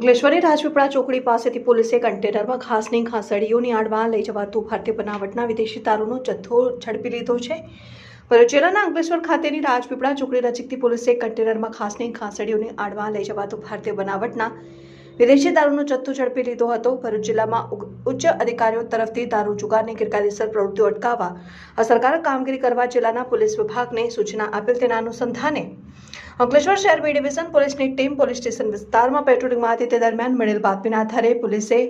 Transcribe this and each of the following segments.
અંકલેશ્વરની રાજપીપળા ચોકડી પાસેથી પોલીસે કન્ટેનરમાં ઘાસની ઘાસડીઓની આડમાં લઈ જવાતું ભારતીય બનાવટના વિદેશી દારૂનો જથ્થો ઝડપી લીધો છે. જિલ્લાના અંકલેશ્વર ખાતેની રાજપીપળા ચોકડી નજીકથી પોલીસે કન્ટેનરમાં ઘાસની ઘાસડીઓની આડમાં લઈ જવાતું ભારતીય બનાવટના વિદેશી દારૂનો જથ્થો ઝડપી લીધો હતો. ભરૂચ જિલ્લામાં ઉચ્ચ અધિકારીઓ તરફથી દારૂ જુગારની ગેરકાયદેસર પ્રવૃત્તિઓ અટકાવવા અસરકારક કામગીરી કરવા જિલ્લાના પોલીસ વિભાગને સૂચના આપેલ તેના અનુસંધાને અંકલેશ્વર શહેર બી ડિવિઝન પોલીસની ટીમ પોલીસ સ્ટેશન વિસ્તારમાં પેટ્રોલિંગમાં હતી. તે દરમિયાન મળેલ બાતમીના આધારે પોલીસે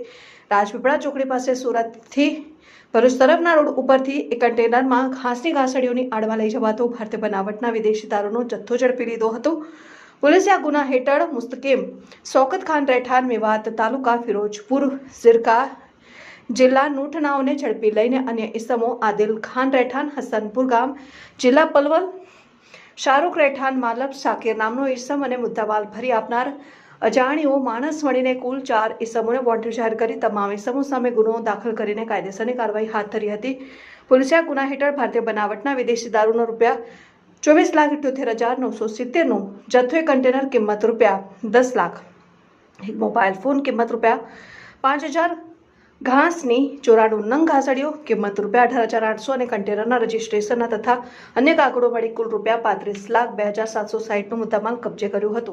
રાજપીપળા ચોકડી પાસે સુરતથી ભરૂચ તરફના રોડ ઉપરથી એક કન્ટેનરમાં ઘાસની ઘાસડીઓની આડમાં લઈ જવાતો ભારતીય બનાવટના વિદેશી દારૂનો જથ્થો ઝડપી લીધો હતો. પોલીસે આ ગુના હેઠળ મુસ્તકીમ શોકત ખાન રહેઠાણ મેવાત તાલુકા ફિરોજપુર ઝિરકા જિલ્લા નૂઠનાઓને ઝડપી લઈને અન્ય ઇસમો આદિલ ખાન રહેઠાણ હસનપુર ગામ જિલ્લા પલવલ શાહરૂખ રહેઠાણ માલબ શાકીર નામનો ઈસમ અને મુદ્દામાલ ભરી આપનાર અજાણીઓ માણસ મળીને કુલ ચાર ઈસમોને વોન્ટેડ જાહેર કરી તમામ ઈસમો સામે ગુનો દાખલ કરીને કાયદેસરની કાર્યવાહી હાથ ધરી હતી પોલીસે આ ગુના હેઠળ ભારતીય બનાવટના વિદેશી દારૂનો રૂપિયા ચોવીસ લાખ ઇઠ્યોતેર હજાર નવસો સિત્તેરનો જથ્થો એ કન્ટેનર કિંમત રૂપિયા દસ લાખ એક મોબાઈલ ફોન કિંમત રૂપિયા પાંચ હજાર ઘાસની ચોરાણું નંગ ઘાસડીઓ કિંમત રૂપિયા અઢાર હજાર આઠસો અને કન્ટેનરના રજિસ્ટ્રેશનના તથા અન્ય કાગળો મળી કુલ રૂપિયા પાંત્રીસ લાખ બે હજાર સાતસો સાહીઠનો મુદ્દામાલ કબજે કર્યો હતો